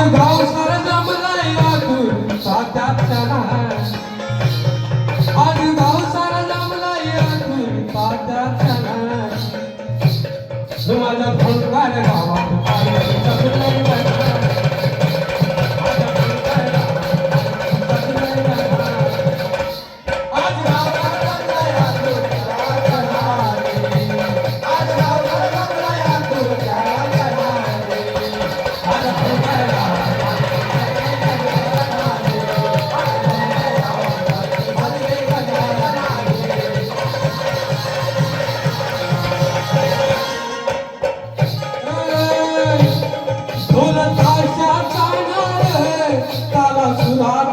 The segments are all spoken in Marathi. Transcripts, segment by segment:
lembrar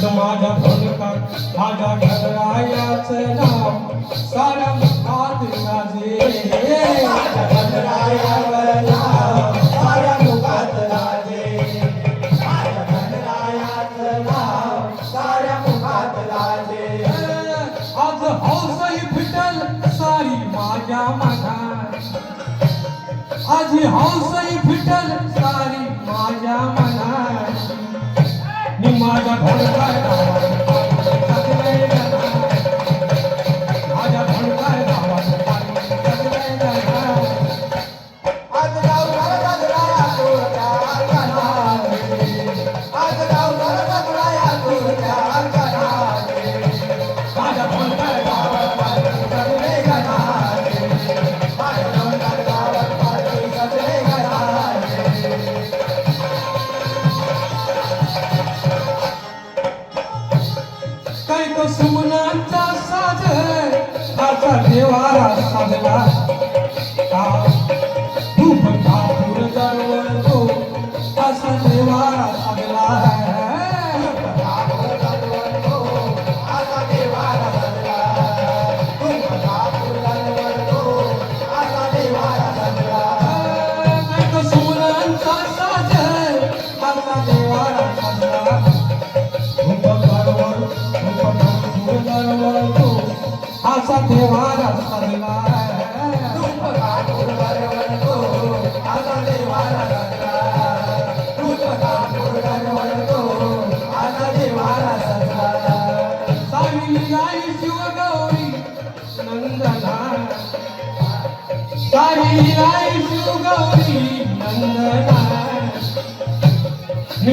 समाज भगकर माझ्या घरायाच नाव सारा मुखात माझे. घरायावर नाव सारा मुखात लाजे. माझ्या घरायाच नाव फिटल सारी माझ्या मना आज हौसही फिटल सारी माझ्या मना मी माझ्या काय तो सुमनाचा साधन? आता देवारा साधला नंदना साहिलाई शिवगौरी नंदना मी